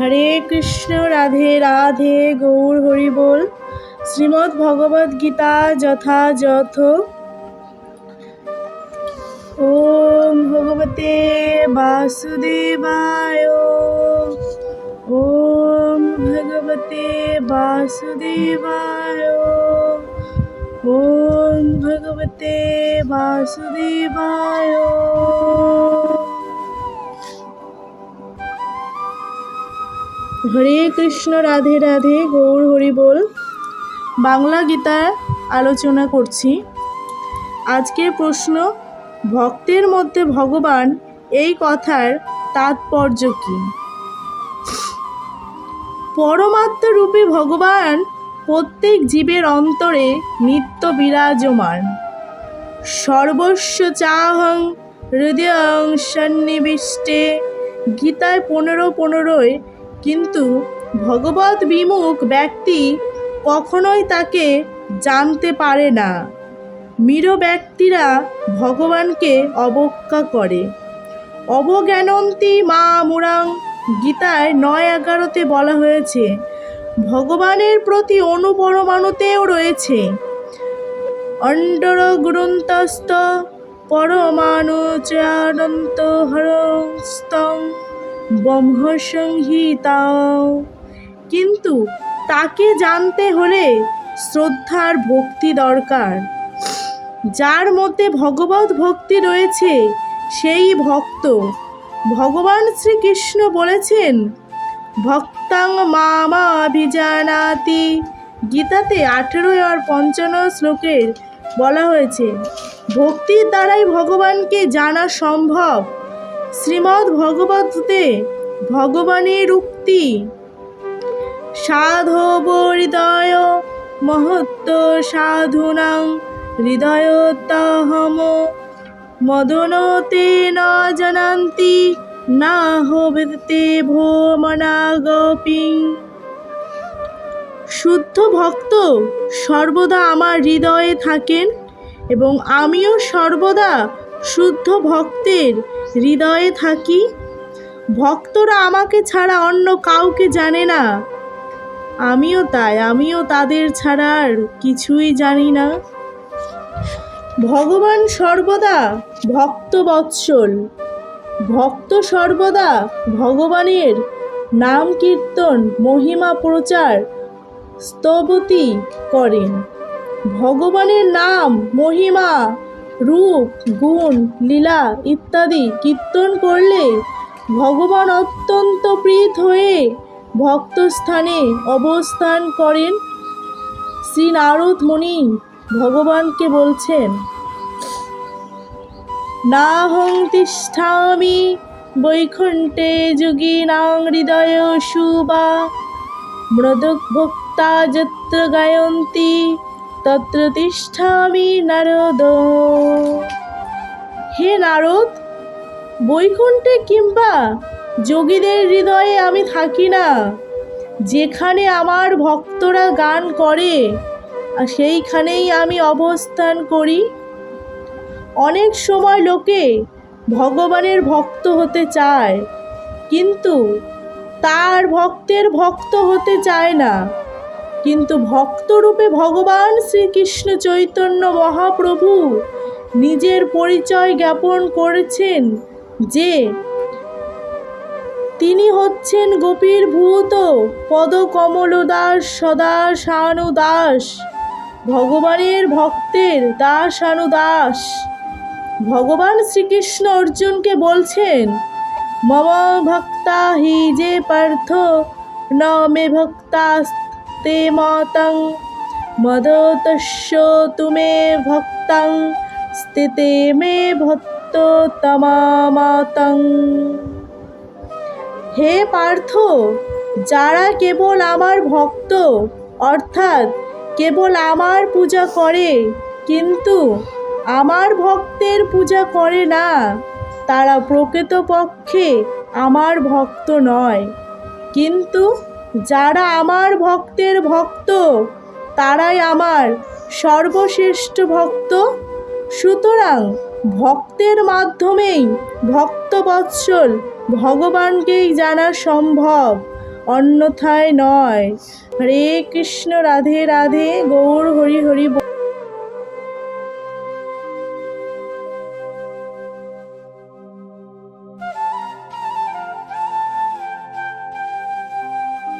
হরে কৃষ্ণ রাধে রাধে, গৌর হরি বল। শ্রীমদ্ ভগবদ গীতা যথাযথ। ওম ভগবতে বাসুদেবায়। ওম ভগবতে বাসুদেবায়। ওম ভগবতে বাসুদেবায়। হরে কৃষ্ণ রাধে রাধে, গৌর হরি বল। বাংলা গীতা আলোচনা করছি। আজকের প্রশ্ন, ভক্তের মধ্যে ভগবান এই কথার তাৎপর্য কী? পরমাত্ম রূপে ভগবান প্রত্যেক জীবের অন্তরে নিত্য বিরাজমান। সর্বস্ব চাহং হৃদয়ং সন্নিবিষ্টে। গীতায় পনেরো পনেরোয় কিন্তু ভগবত বিমুখ ব্যক্তি কখনোই তাকে জানতে পারে না। মীর ব্যক্তিরা ভগবানকে অবজ্ঞা করে। অবজ্ঞানন্তী মা মুরাং গীতায় নয় এগারোতে বলা হয়েছে, ভগবানের প্রতি অনুপরমাণুতেও রয়েছে। অন্ডর গুরুন্তস্ত পরমাণু ব্রহ্মসংহিতাও। কিন্তু তাকে জানতে হলে শ্রদ্ধার ভক্তি দরকার। যার মধ্যে ভগবত ভক্তি রয়েছে, সেই ভক্ত। ভগবান শ্রীকৃষ্ণ বলেছেন, ভক্তাং মামা অভিজানাতি গীতাতে আঠেরো আর পঞ্চান্ন শ্লোকের বলা হয়েছে, ভক্তির দ্বারাই ভগবানকে জানা সম্ভব। শ্রীমদ্ ভগবতে ভগবানের উক্তি। সাধব হৃদয় মহত্ব সাধুনাং হৃদয়তহম মদনতে ন জানান্তি না হবেতে ভোমনাগপি। শুদ্ধ ভক্ত সর্বদা আমার হৃদয়ে থাকেন এবং আমিও সর্বদা শুদ্ধ ভক্তের হৃদয়ে থাকি? ভক্তরা আমাকে ছাড়া অন্য কাউকে জানে না। আমিও তাই, আমিও তাদের ছাড়া আর কিছুই জানি না। ভগবান সর্বদা ভক্ত বৎসল। ভক্ত সর্বদা ভগবানের নাম কীর্তন, মহিমা প্রচার, স্তবতি করেন। ভগবানের নাম, মহিমা রূপ, গুণ, লীলা ইত্যাদি কীর্তন করলে ভগবান অত্যন্ত প্রীত হয়ে ভক্তস্থানে অবস্থান করেন শ্রী নারদ মুনি ভগবানকে বলছেন, নাহং তিষ্ঠামি বৈকুণ্ঠে যোগিনাং হৃদয় শুবা মৃদভক্তা যত্র গায়ন্তি তত্র তিষ্ঠামি নারদ। হে নারদ, বৈকুণ্ঠে কিংবা যোগীদের হৃদয়ে আমি থাকি না। যেখানে আমার ভক্তরা গান করে, সেইখানেই আমি অবস্থান করি। অনেক সময় লোকে ভগবানের ভক্ত হতে চায়, কিন্তু তার ভক্তের ভক্ত হতে চায় না। কিন্তু ভক্তরূপে ভগবান শ্রীকৃষ্ণ চৈতন্য মহাপ্রভু নিজের পরিচয় জ্ঞাপন করেছেন যে তিনি হচ্ছেন গোপীর ভূত পদকমল দাস সদা শানু দাস ভগবানের ভক্তের দাস আনু দাস ভগবান শ্রীকৃষ্ণ অর্জুনকে বলছেন, মম ভক্তা হি যে পার্থ, ন মে ভক্তাস্তে মতং মদতস্য তুমে ভক্তাং স্থিতে মে ভক্ত তমামাতং হে পার্থ যারা কেবল আমার ভক্ত অর্থাৎ কেবল আমার পূজা করে কিন্তু আমার ভক্তের পূজা করে না তারা প্রকৃতপক্ষে আমার ভক্ত নয় কিন্তু যারা আমার ভক্তের ভক্ত, তারাই আমার সর্বশ্রেষ্ঠ ভক্ত। সুতরাং ভক্তের মাধ্যমেই ভক্তবৎসল ভগবানকেই জানা সম্ভব, অন্যথায় নয়। হরে কৃষ্ণ, রাধে রাধে, গৌর, হরি হরি